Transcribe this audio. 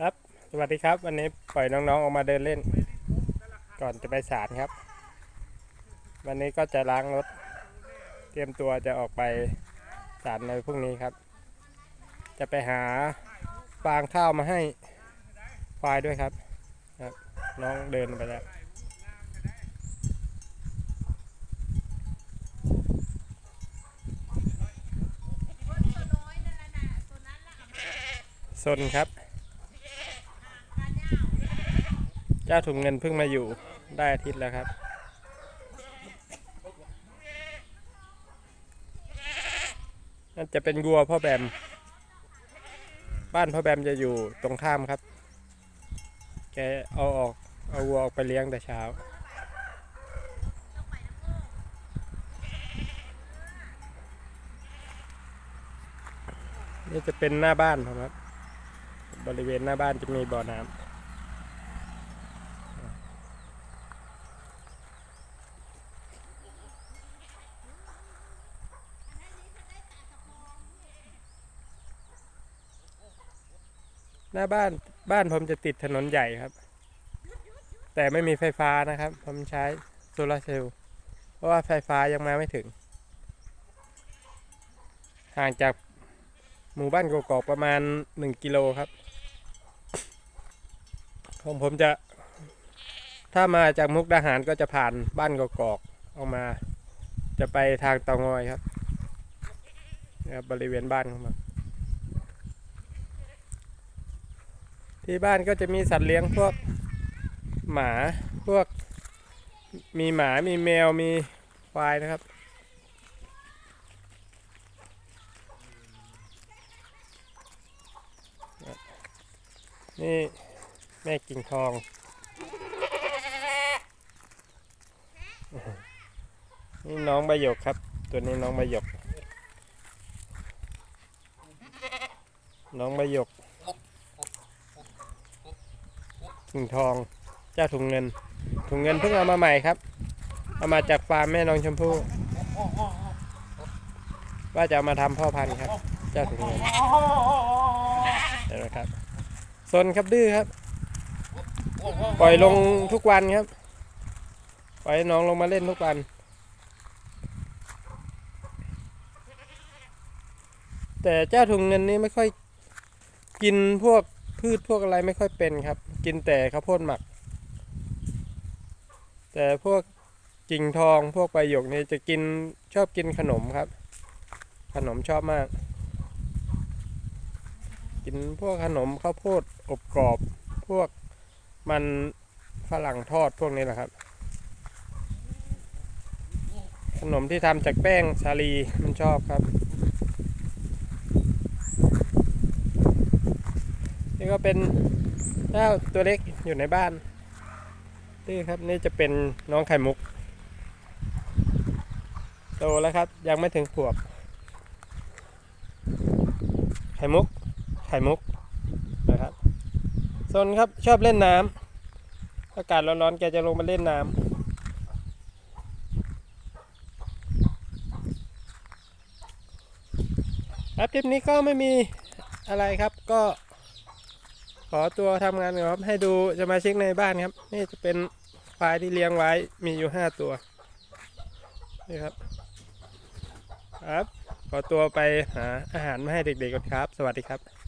ครับ สวัสดีครับ วันนี้ปล่อยน้องๆออกมาเดินเล่น ก่อนจะไปศาลครับ วันนี้ก็จะล้างรถ เตรียมตัวจะออกไปศาลในพรุ่งนี้ครับ จะไปหาฟางข้าวมาให้ควายด้วยครับครับ น้องเดินไปแล้วซนครับ เจ้าถุงเงินเพิ่งมาอยู่ได้อาทิตย์แล้วครับ นั่นจะเป็นวัวพ่อแบม บ้านพ่อแบมจะอยู่ตรงข้ามครับ แกเอาออกเอาวัวออกไปเลี้ยงแต่เช้านี่จะเป็นหน้าบ้านครับ บริเวณหน้าบ้านจะมีบ่อน้ำ หน้าบ้านบ้านผมจะติดถนนใหญ่ครับ แต่ไม่มีไฟฟ้านะครับ ผมใช้โซลาเซลล์เพราะว่าไฟฟ้ายังมาไม่ถึง ห่างจากหมู่บ้านกอกประมาณ 1 กิโลครับ ของผมจะ ถ้ามาจากมุกดาหารก็จะผ่านบ้านกอกออกมา จะไปทางเตางอยครับนะครับบริเวณบ้านของผม ที่บ้านก็จะมีสัตว์เลี้ยงพวกหมาพวกมีหมามีแมวมีควายนะครับ นี่แม่กิ่งทอง นี่น้องใบหยกครับ ตัวนี้น้องใบหยก น้องใบหยก กิ่งทอง เจ้าถุงเงิน ถุงเงินเพิ่งเอามาใหม่ครับ เอามาจากฟาร์มแม่น้องชมพู่ว่าจะเอามาทำพ่อพันธุ์ครับ เจ้าถุงเงินเห็นไหมครับซนครับดื้อครับ ปล่อยลงทุกวันครับ ปล่อยน้องลงมาเล่นทุกวันแต่เจ้าถุงเงินนี้ไม่ค่อยกินพวก พืชพวกอะไรไม่ค่อยเป็นครับ กินแต่ข้าวโพดหมัก แต่พวกกิ่งทองพวกใบหยกนี่จะกินชอบกินขนมครับ ขนมชอบมาก กินพวกขนมข้าวโพดอบกรอบ พวกมันฝรั่งทอดพวกนี้แหละครับ ขนมที่ทำจากแป้งสาลีมันชอบครับ ก็เป็นเจ้าตัวเล็กอยู่ในบ้านนี่ครับนี่จะเป็นน้องไข่มุก โตแล้วครับยังไม่ถึงขวบ ไข่มุก ไข่มุกนะครับโซนครับชอบเล่นน้ำอากาศร้อนๆแกจะลงมาเล่นน้ำครับคลิปนี้ก็ไม่มีอะไรครับก็ อตัวทำงานก่อนครับ ให้ดูสมาชิกในบ้านครับ นี่จะเป็นควายที่เลี้ยงไว้มีอยู่ห้าตัวนี่ครับ ครับ ขอตัวไปหาอาหารมาให้เด็กๆก่อนครับ สวัสดีครับ